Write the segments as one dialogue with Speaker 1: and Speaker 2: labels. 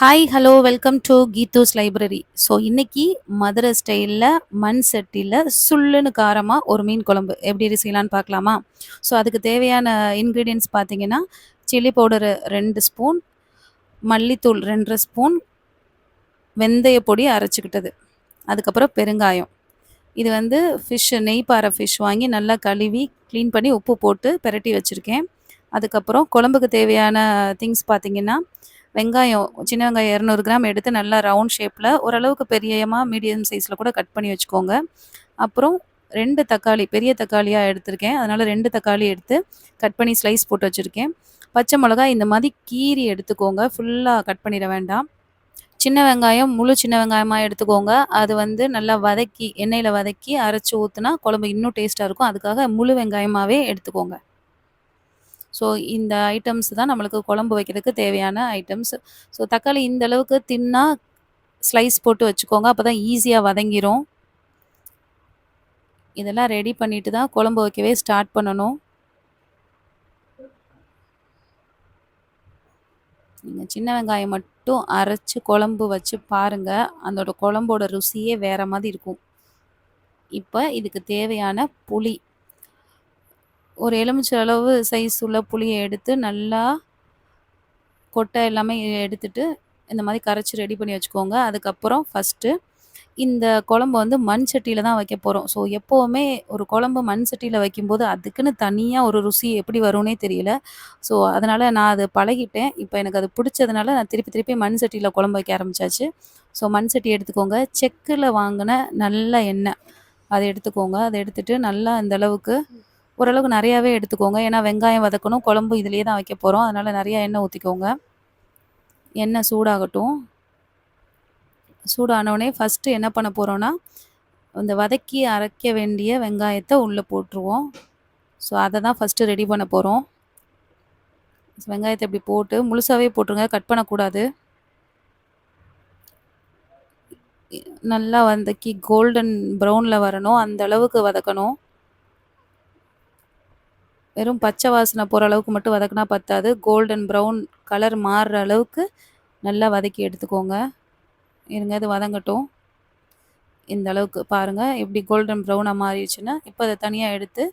Speaker 1: Hi hello welcome to கீதூஸ் library so இன்னைக்கு மதுரை ஸ்டைலில் மண் சட்டியில் சுள்ளுன்னு காரமாக ஒரு மீன் குழம்பு. எப்படி செய்யலான்னு பார்க்கலாமா? ஸோ அதுக்கு தேவையான இன்க்ரீடியன்ஸ் பார்த்தீங்கன்னா சில்லி பவுடரு ரெண்டு ஸ்பூன் மல்லித்தூள் ரெண்டரை ஸ்பூன் வெந்தய பொடி அரைச்சிக்கிட்டது. அதுக்கப்புறம் பெருங்காயம். இது வந்து ஃபிஷ் நெய்ப்பாறை ஃபிஷ் வாங்கி நல்லா கழுவி க்ளீன் பண்ணி உப்பு போட்டு பிரட்டி வச்சுருக்கேன். அதுக்கப்புறம் குழம்புக்கு தேவையான திங்ஸ் பார்த்தீங்கன்னா வெங்காயம் சின்ன வெங்காயம் இரநூறு கிராம் எடுத்து நல்லா ரவுண்ட் ஷேப்பில் ஓரளவுக்கு பெரியமாக மீடியம் சைஸில் கூட கட் பண்ணி வச்சுக்கோங்க. அப்புறம் ரெண்டு தக்காளி பெரிய தக்காளியாக எடுத்திருக்கேன். அதனால் ரெண்டு தக்காளி எடுத்து கட் பண்ணி ஸ்லைஸ் போட்டு வச்சுருக்கேன். பச்சை மிளகா இந்த மாதிரி கீரி எடுத்துக்கோங்க. ஃபுல்லாக கட் பண்ணிட வேண்டாம். சின்ன வெங்காயம் முழு சின்ன வெங்காயமாக எடுத்துக்கோங்க. அது வந்து நல்லா வதக்கி எண்ணெயில் வதக்கி அரைச்சி ஊற்றுனா குழம்பு இன்னும் டேஸ்ட்டாக இருக்கும். அதுக்காக முழு வெங்காயமாகவே எடுத்துக்கோங்க. ஸோ இந்த ஐட்டம்ஸ் தான் நம்மளுக்கு குழம்பு வைக்கிறதுக்கு தேவையான ஐட்டம்ஸ் ஸோ தக்காளி இந்த அளவுக்கு தின்னா ஸ்லைஸ் போட்டு வச்சுக்கோங்க. அப்போ தான் ஈஸியாக வதங்கிரும். இதெல்லாம் ரெடி பண்ணிட்டு தான் குழம்பு வைக்கவே ஸ்டார்ட் பண்ணணும். நீங்கள் சின்ன வெங்காயம் மட்டும் அரைச்சி குழம்பு வச்சு பாருங்கள் அதோட குழம்போட ருசியே வேறு மாதிரி இருக்கும். இப்போ இதுக்கு தேவையான புளி. ஒரு எலுமிச்சை அளவு சைஸ் உள்ள புளியை எடுத்து நல்லா கொட்டை எல்லாமே எடுத்துட்டு இந்த மாதிரி கரைச்சி ரெடி பண்ணி வச்சுக்கோங்க. அதுக்கப்புறம் ஃபஸ்ட்டு இந்த குழம்பு வந்து மண் சட்டியில் தான் வைக்க போகிறோம் ஸோ எப்போவுமே ஒரு குழம்பு மண் சட்டியில் வைக்கும்போது அதுக்குன்னு தனியாக ஒரு ருசி எப்படி வரும்னே தெரியல. ஸோ அதனால் நான் அது பழகிட்டேன். இப்போ எனக்கு அது பிடிச்சதுனால நான் திருப்பி திருப்பி மண் சட்டியில் குழம்பு வைக்க ஆரம்பிச்சாச்சு. ஸோ மண் சட்டி எடுத்துக்கோங்க. செக்கில் வாங்கின நல்ல எண்ணெய். அதை எடுத்துக்கோங்க. அதை எடுத்துகிட்டு நல்லா இந்த அளவுக்கு ஓரளவுக்கு நிறையாவே எடுத்துக்கோங்க. ஏன்னா வெங்காயம் வதக்கணும் குழம்பு இதிலே தான் வைக்க போகிறோம் அதனால் நிறையா எண்ணெய் ஊற்றிக்கோங்க எண்ணெய் சூடாகட்டும். சூடானோடனே ஃபஸ்ட்டு என்ன பண்ண போகிறோன்னா இந்த வதக்கி அரைக்க வேண்டிய வெங்காயத்தை உள்ளே போட்டுருவோம். ஸோ அதை தான் ஃபஸ்ட்டு ரெடி பண்ண போகிறோம் வெங்காயத்தை இப்படி போட்டு முழுசாகவே போட்டுருங்க. கட் பண்ணக்கூடாது. நல்லா வதக்கி கோல்டன் ப்ரௌனில் வரணும். அந்த அளவுக்கு வதக்கணும். வெறும் பச்சை வாசனை போகிற அளவுக்கு மட்டும் வதக்குனா பத்தாது. கோல்டன் ப்ரௌன் கலர் மாறுற அளவுக்கு நல்லா வதக்கி எடுத்துக்கோங்க. இருங்க அது வதங்கட்டும். இந்த அளவுக்கு பாருங்கள் எப்படி கோல்டன் ப்ரௌனாக மாறிடுச்சுன்னா இப்போ அதை தனியாக எடுத்து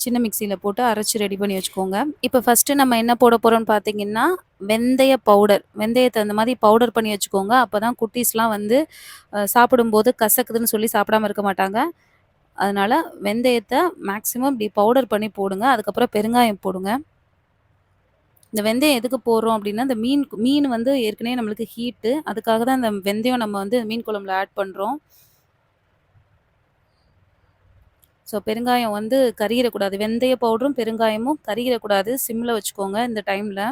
Speaker 1: சின்ன மிக்சியில் போட்டு அரைச்சி ரெடி பண்ணி வச்சுக்கோங்க. இப்போ ஃபஸ்ட்டு நம்ம என்ன போட போகிறோம்னு பார்த்தீங்கன்னா வெந்தய பவுடர் வெந்தயத்தை அந்த மாதிரி பவுடர் பண்ணி வச்சுக்கோங்க. அப்போ தான் குட்டீஸ்லாம் வந்து சாப்பிடும்போது கசக்குதுன்னு சொல்லி சாப்பிடாம இருக்க மாட்டாங்க. அதனால் வெந்தயத்தை மேக்ஸிமம் இப்படி பவுடர் பண்ணி போடுங்க. அதுக்கப்புறம் பெருங்காயம் போடுங்க. இந்த வெந்தயம் எதுக்கு போடுறோம் அப்படின்னா இந்த மீன் மீன் வந்து ஏற்கனவே நம்மளுக்கு ஹீட்டு அதுக்காக தான் இந்த வெந்தயம் நம்ம வந்து மீன் குழம்புல ஆட் பண்ணுறோம் ஸோ பெருங்காயம் வந்து கறியிடக்கூடாது வெந்தய பவுடரும் பெருங்காயமும் கறியிடக்கூடாது சிம்மில் வச்சுக்கோங்க இந்த டைமில்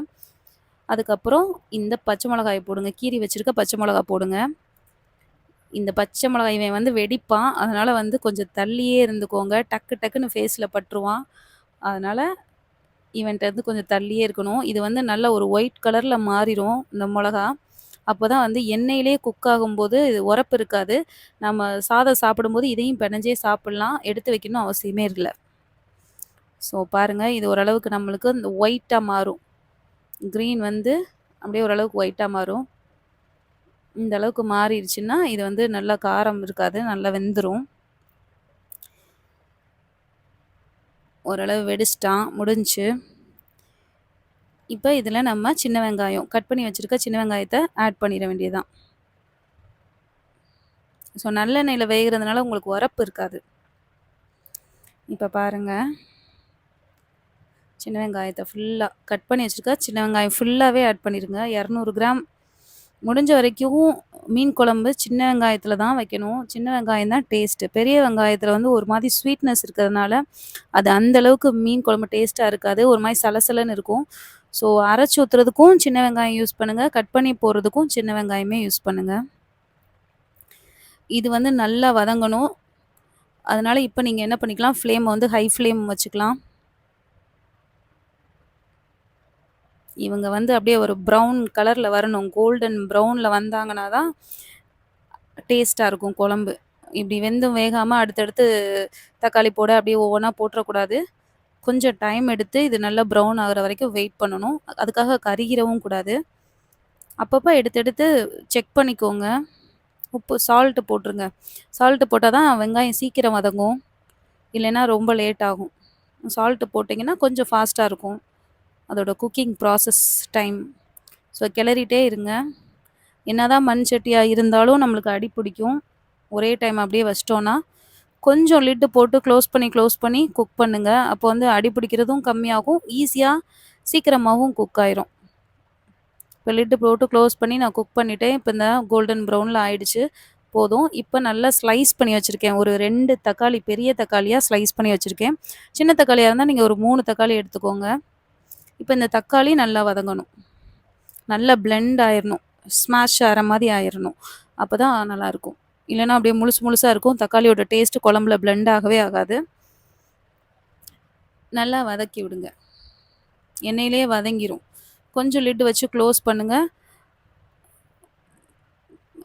Speaker 1: அதுக்கப்புறம் இந்த பச்சை மிளகாய் போடுங்க. கீரி வச்சுருக்க பச்சை மிளகாய் போடுங்க. இந்த பச்சை மிளகாய் இவன் வந்து வெடிப்பான். அதனால் வந்து கொஞ்சம் தள்ளியே இருந்துக்கோங்க. டக்கு டக்குன்னு ஃபேஸில் பட்டுருவான். அதனால் இவன்கிட்ட இருந்து கொஞ்சம் தள்ளியே இருக்கணும். இது வந்து நல்ல ஒரு ஒயிட் கலரில் மாறிடும் இந்த மிளகா. அப்போ தான் வந்து எண்ணெயிலே குக் ஆகும்போது இது உரப்பு இருக்காது. நம்ம சாதம் சாப்பிடும்போது இதையும் பிணைஞ்சே சாப்பிட்லாம். எடுத்து வைக்கணும் அவசியமே இல்லை. ஸோ பாருங்கள் இது ஓரளவுக்கு நம்மளுக்கு இந்த ஒயிட்டாக மாறும். க்ரீன் வந்து அப்படியே ஓரளவுக்கு ஒயிட்டாக மாறும். இந்த அளவுக்கு மாறிடுச்சுன்னா இது வந்து நல்லா காரம் இருக்காது நல்லா வெந்துடும் ஓரளவு வெடிச்சிட்டான் முடிஞ்சு இப்போ இதில் நம்ம சின்ன வெங்காயம் கட் பண்ணி வச்சுருக்க சின்ன வெங்காயத்தை ஆட் பண்ணிட வேண்டியதுதான். ஸோ நல்லெண்ணெயில் வேகிறதுனால உங்களுக்கு உரப்பு இருக்காது. இப்போ பாருங்கள் சின்ன வெங்காயத்தை ஃபுல்லாக கட் பண்ணி வச்சுருக்க சின்ன வெங்காயம் ஃபுல்லாகவே ஆட் பண்ணிடுங்க இரநூறு கிராம் முடிஞ்ச வரைக்கும் மீன் குழம்பு சின்ன வெங்காயத்தில் தான் வைக்கணும். சின்ன வெங்காயம் தான் டேஸ்ட்டு பெரிய வெங்காயத்தில் வந்து ஒரு மாதிரி ஸ்வீட்னஸ் இருக்கிறதுனால அது அந்த அளவுக்கு மீன் குழம்பு டேஸ்ட்டாக இருக்காது. ஒரு மாதிரி சலசலன்னு இருக்கும். ஸோ அரைச்சி ஊற்றுறதுக்கும் சின்ன வெங்காயம் யூஸ் பண்ணுங்கள் கட் பண்ணி போடுறதுக்கும் சின்ன வெங்காயமே யூஸ் பண்ணுங்கள் இது வந்து நல்லா வதங்கணும். அதனால் இப்போ நீங்கள் என்ன பண்ணிக்கலாம்? ஃப்ளேமை வந்து ஹை ஃப்ளேம் வச்சுக்கலாம். இவங்க வந்து அப்படியே ஒரு ப்ரௌன் கலரில் வரணும். கோல்டன் ப்ரௌனில் வந்தாங்கன்னா தான் டேஸ்ட்டாக இருக்கும் குழம்பு. இப்படி வெந்தும் வேகாமல் அடுத்தடுத்து தக்காளி போட அப்படியே ஒவ்வொன்றா போட்டுறக்கூடாது. கொஞ்சம் டைம் எடுத்து இது நல்லா ப்ரௌன் ஆகிற வரைக்கும் வெயிட் பண்ணணும். அதுக்காக கருகிறவும் கூடாது. அப்பப்போ எடுத்தெடுத்து செக் பண்ணிக்கோங்க. உப்பு சால்ட்டு போட்டுருங்க. சால்ட்டு போட்டால் தான் வெங்காயம் சீக்கிரம் வதங்கும். இல்லைன்னா ரொம்ப லேட் ஆகும். சால்ட்டு போட்டிங்கன்னா கொஞ்சம் ஃபாஸ்ட்டாக இருக்கும். அதோட குக்கிங் ப்ராசஸ் டைம் ஸோ கிளறிட்டே இருங்க. என்னதான் மண் சட்டியாக இருந்தாலும் நம்மளுக்கு அடி பிடிக்கும். ஒரே டைம் அப்படியே வச்சிட்டோன்னா கொஞ்சம் லிட்டு போட்டு க்ளோஸ் பண்ணி க்ளோஸ் பண்ணி குக் பண்ணுங்கள் அப்போ வந்து அடி பிடிக்கிறதும் கம்மியாகும். ஈஸியாக சீக்கிரமாகவும் குக் ஆயிரும். இப்போ லிட்டு போட்டு க்ளோஸ் பண்ணி நான் குக் பண்ணிவிட்டேன் இப்போ இந்த கோல்டன் ப்ரௌனில் ஆயிடுச்சு. போதும். இப்போ நல்லா ஸ்லைஸ் பண்ணி வச்சுருக்கேன். ஒரு ரெண்டு தக்காளி பெரிய தக்காளியாக ஸ்லைஸ் பண்ணி வச்சுருக்கேன். சின்ன தக்காளியாக இருந்தால் நீங்கள் ஒரு மூணு தக்காளி எடுத்துக்கோங்க. இப்போ இந்த தக்காளி நல்லா வதங்கணும். நல்லா பிளெண்ட் ஆயிடணும் ஸ்மாஷ் ஆகிற மாதிரி ஆயிடணும் அப்போ தான் நல்லாயிருக்கும் இல்லைன்னா அப்படியே முழுசு முழுசாக இருக்கும். தக்காளியோட டேஸ்ட்டு குழம்புல பிளெண்ட் ஆகவே ஆகாது. நல்லா வதக்கி விடுங்க. எண்ணெயிலே வதங்கிரும். கொஞ்சம் லிட்டு வச்சு க்ளோஸ் பண்ணுங்கள்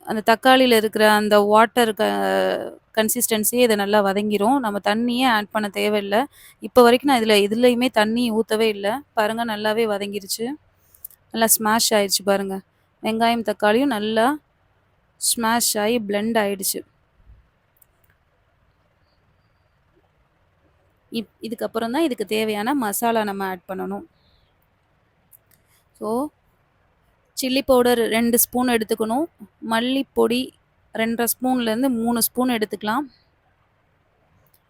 Speaker 1: அந்த தக்காளியில் இருக்கிற அந்த வாட்டர் க கன்சிஸ்டன்சியே இதை நல்லா வதங்கிரும். நம்ம தண்ணியே ஆட் பண்ண தேவையில்லை. இப்போ வரைக்கும் நான் இதில் இதுலேயுமே தண்ணி ஊற்றவே இல்லை. பாருங்கள் நல்லாவே வதங்கிருச்சு. நல்லா ஸ்மாஷ் ஆயிடுச்சு பாருங்கள் வெங்காயம் தக்காளியும் நல்லா ஸ்மாஷ் ஆகி பிளெண்ட் ஆயிடுச்சு. இப் இதுக்கப்புறம் தான் இதுக்கு தேவையான மசாலா நம்ம ஆட் பண்ணணும். ஸோ சில்லி பவுடர் ரெண்டு ஸ்பூன் எடுத்துக்கணும். மல்லிப்பொடி ரெண்டரை ஸ்பூன்லேருந்து மூணு ஸ்பூன் எடுத்துக்கலாம்.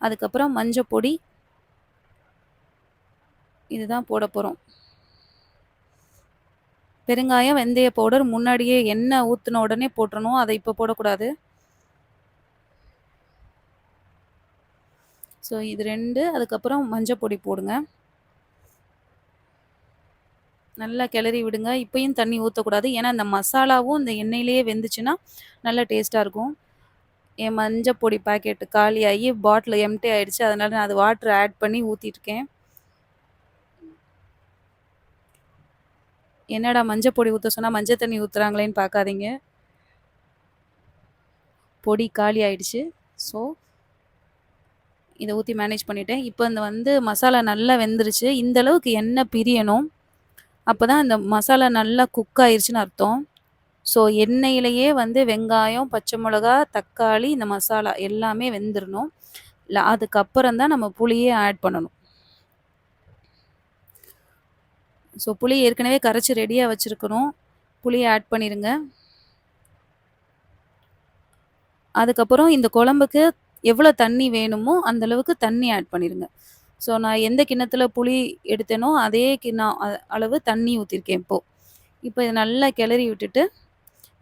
Speaker 1: அதுக்கப்புறம் மஞ்சள் பொடி. இதுதான் போட போகிறோம் பெருங்காயம் வெந்தய பவுடர் முன்னாடியே எண்ணெய் ஊற்றின உடனே போட்டுறணும். அதை இப்போ போடக்கூடாது. ஸோ இது ரெண்டு. அதுக்கப்புறம் மஞ்சள் பொடி போடுங்க. நல்லா கிளறி விடுங்க. இப்பயும் தண்ணி ஊற்றக்கூடாது ஏன்னா இந்த மசாலாவும் இந்த எண்ணெயிலேயே வெந்துச்சுன்னா நல்லா டேஸ்ட்டாக இருக்கும். என் மஞ்சள் பொடி பாக்கெட்டு காலியாகி பாட்டில் எம்டி ஆகிடுச்சு அதனால் நான் அது வாட்டர் ஆட் பண்ணி ஊற்றிருக்கேன் என்னடா மஞ்சள் பொடி ஊற்ற சொன்னால் மஞ்சள் தண்ணி ஊற்றுறாங்களேன்னு பார்க்காதீங்க. பொடி காலி ஆயிடுச்சு ஸோ இதை ஊற்றி மேனேஜ் பண்ணிட்டேன். இப்போ இந்த வந்து மசாலா நல்லா வெந்துருச்சு. இந்த அளவுக்கு எண்ணெய் பிரியணும். அப்போ தான் இந்த மசாலா நல்லா குக் ஆயிடுச்சுன்னு அர்த்தம். ஸோ எண்ணெயிலேயே வந்து வெங்காயம் பச்சை மிளகா தக்காளி இந்த மசாலா எல்லாமே வெந்துடணும் இல்லை அதுக்கப்புறம் தான் நம்ம புளியே ஆட் பண்ணணும். ஸோ புளி ஏற்கனவே கரைச்சி ரெடியாக வச்சுருக்கணும். புளியை ஆட் பண்ணிடுங்க அதுக்கப்புறம் இந்த குழம்புக்கு எவ்வளோ தண்ணி வேணுமோ அந்த அளவுக்கு தண்ணி ஆட் பண்ணிடுங்க ஸோ நான் எந்த கிண்ணத்தில் புளி எடுத்தேனோ அதே கிண்ணம் அளவு தண்ணி ஊற்றிருக்கேன் இப்போது இப்போ இதை நல்லா கிளறி விட்டுட்டு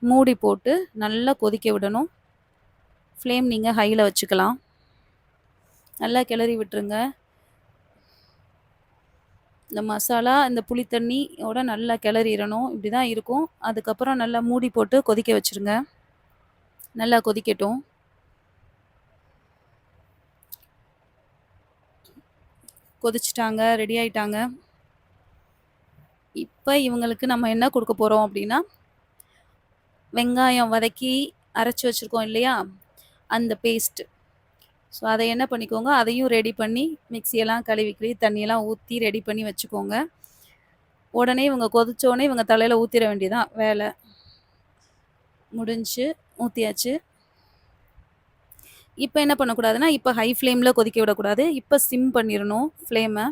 Speaker 1: மூடி போட்டு நல்லா கொதிக்க விடணும். ஃப்ளேம் நீங்கள் ஹையில் வச்சுக்கலாம். நல்லா கிளறி விட்டுருங்க. இந்த மசாலா இந்த புளி தண்ணியோட நல்லா கிளறிடணும். இப்படி தான் இருக்கும். அதுக்கப்புறம் நல்லா மூடி போட்டு கொதிக்க வச்சுருங்க. நல்லா கொதிக்கட்டும். கொதிச்சிட்டாங்க ரெடி ஆயிட்டாங்க. இப்போ இவங்களுக்கு நம்ம என்ன கொடுக்க போகிறோம் அப்படின்னா வெங்காயம் வதக்கி அரைச்சி வச்சுருக்கோம் இல்லையா? அந்த பேஸ்ட்டு ஸோ அதை என்ன பண்ணிக்கோங்க? அதையும் ரெடி பண்ணி மிக்சியெல்லாம் கழுவி கழுவி தண்ணியெல்லாம் ஊற்றி ரெடி பண்ணி வச்சுக்கோங்க. உடனே இவங்க கொதிச்சோடனே இவங்க தலையில் ஊற்றிட வேண்டியதான் வேலை முடிஞ்சு ஊற்றியாச்சு இப்போ என்ன பண்ணக்கூடாதுன்னா இப்போ ஹை ஃப்ளேமில் கொதிக்க விடக்கூடாது. இப்போ சிம் பண்ணிடணும் ஃப்ளேமை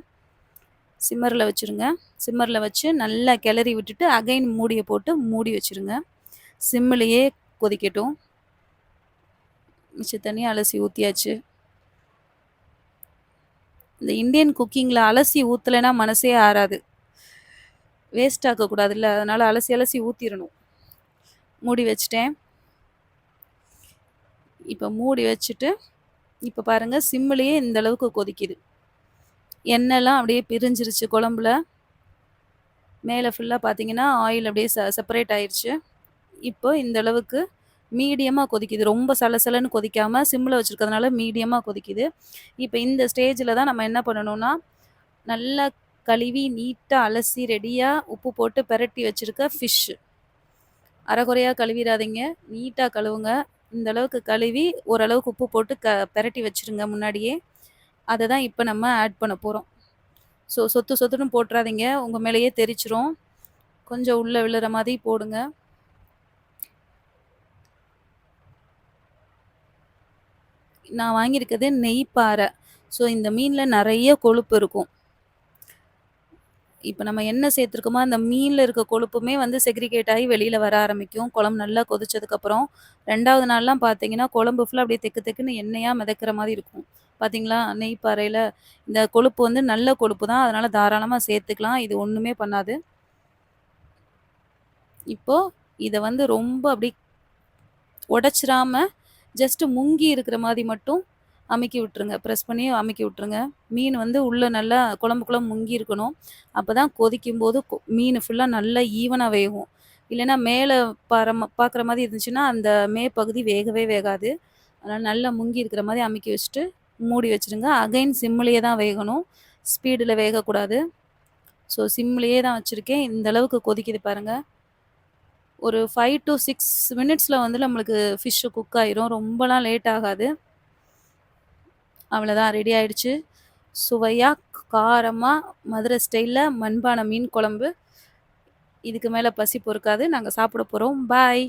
Speaker 1: சிம்மரில் வச்சுருங்க. சிம்மரில் வச்சு நல்லா கிளறி விட்டுட்டு அகைன் மூடியை போட்டு மூடி வச்சுருங்க. சிம்மிலேயே கொதிக்கட்டும். மிச்ச தண்ணி அலசி ஊற்றியாச்சு இந்த இந்தியன் குக்கிங்கில் அலசி ஊற்றலைன்னா மனசே ஆறாது. வேஸ்ட் ஆக்கக்கூடாதுல்ல அதனால் அலசி அலசி ஊற்றிடணும் மூடி வச்சிட்டேன். இப்போ மூடி வச்சுட்டு இப்போ பாருங்கள் சிம்மிலேயே இந்த அளவுக்கு கொதிக்குது. எண்ணெய்லாம் அப்படியே பிரிஞ்சிருச்சு குழம்புல. மேலே ஃபுல்லாக பார்த்தீங்கன்னா ஆயில் அப்படியே ச செப்பரேட் ஆயிடுச்சு இப்போ இந்த அளவுக்கு மீடியமாக கொதிக்குது. ரொம்ப சலசலன்னு கொதிக்காமல் சிம்மில் வச்சுருக்கிறதுனால மீடியமாக கொதிக்குது. இப்போ இந்த ஸ்டேஜில் தான் நம்ம என்ன பண்ணணும்னா நல்லா கழுவி நீட்டாக அலசி ரெடியாக உப்பு போட்டு பெரட்டி வச்சுருக்க ஃபிஷ்ஷு அரைகுறையாக கழுவிடாதீங்க. நீட்டாக கழுவுங்க. இந்த அளவுக்கு கழுவி ஓரளவுக்கு உப்பு போட்டு க பெரட்டி வச்சுருங்க முன்னாடியே அதை தான் இப்போ நம்ம ஆட் பண்ண போகிறோம் ஸோ சொத்து சொத்துன்னு போட்டுறாதீங்க உங்கள் மேலேயே தெரிச்சிரும் கொஞ்சம் உள்ள விழுற மாதிரி போடுங்க. நான் வாங்கியிருக்கிறது நெய் பாறை. ஸோ இந்த மீனில் நிறைய கொழுப்பு இருக்கும். இப்போ நம்ம என்ன சேர்த்துருக்கோமோ, அந்த மீனில் இருக்க கொழுப்புமே வந்து செக்ரிகேட் ஆகி வெளியில் வர ஆரம்பிக்கும். குழம்பு நல்லா கொதிச்சதுக்கப்புறம். ரெண்டாவது நாள்லாம் பார்த்தீங்கன்னா, குழம்பு ஃபுல்லாக அப்படியே தெக்கு தெக்குன்னு எண்ணெயாக மிதக்கிற மாதிரி இருக்கும். பார்த்தீங்களா? நெய் பாறையில் இந்த கொழுப்பு வந்து நல்ல கொழுப்பு தான். அதனால் தாராளமாக சேர்த்துக்கலாம். இது ஒன்றுமே பண்ணாது. இப்போது இதை வந்து ரொம்ப அப்படி உடச்சிராமல் ஜஸ்ட் முங்கி இருக்கிற மாதிரி மட்டும் அமுக்கி விட்டுருங்க. ப்ரெஸ் பண்ணி அமுக்கி விட்டுருங்க. மீன் வந்து உள்ளே நல்லா குழம்புக்குள்ள முங்கி இருக்கணும். அப்பதான் கொதிக்கும்போது கொ மீன் ஃபுல்லாக நல்லா ஈவனாக வேகும். இல்லைன்னா மேலே பார பார்க்குற மாதிரி இருந்துச்சுன்னா, அந்த மே பகுதி வேகவே வேகாது. அதனால் நல்லா முங்கி இருக்கிற மாதிரி அமுக்கி வச்சுட்டு, மூடி வச்சுருங்க. அகைன் சிம்மிலேயே தான் வேகணும். ஸ்பீடில் வேகக்கூடாது. ஸோ சிம்லயே தான் வச்சுருக்கேன் இந்த அளவுக்கு கொதிக்குது பாருங்கள் ஒரு ஃபைவ் டூ சிக்ஸ் மினிட்ஸில் வந்து நம்மளுக்கு ஃபிஷ்ஷு குக் ஆயிரும். ரொம்பலாம் லேட் ஆகாது. அவ்வளோதான் ரெடி ஆயிடுச்சு. சுவையாக காரமாக மதுரை ஸ்டைலில் மண்பானை மீன் குழம்பு. இதுக்கு மேலே பசி பொறுக்காது. நாங்கள் சாப்பிட போகிறோம் பாய்.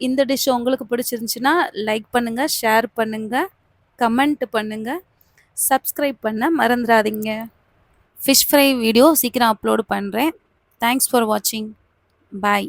Speaker 1: இந்த டிஷ் உங்களுக்கு பிடிச்சிருந்துச்சுன்னா, லைக் பண்ணுங்கள் ஷேர் பண்ணுங்கள் கமெண்ட் பண்ணுங்கள் சப்ஸ்கிரைப் பண்ண மறந்துடாதீங்க ஃபிஷ் ஃப்ரை வீடியோ சீக்கிரம் அப்லோடு பண்ணுறேன் தேங்க்ஸ் ஃபார் வாட்சிங். பாய்.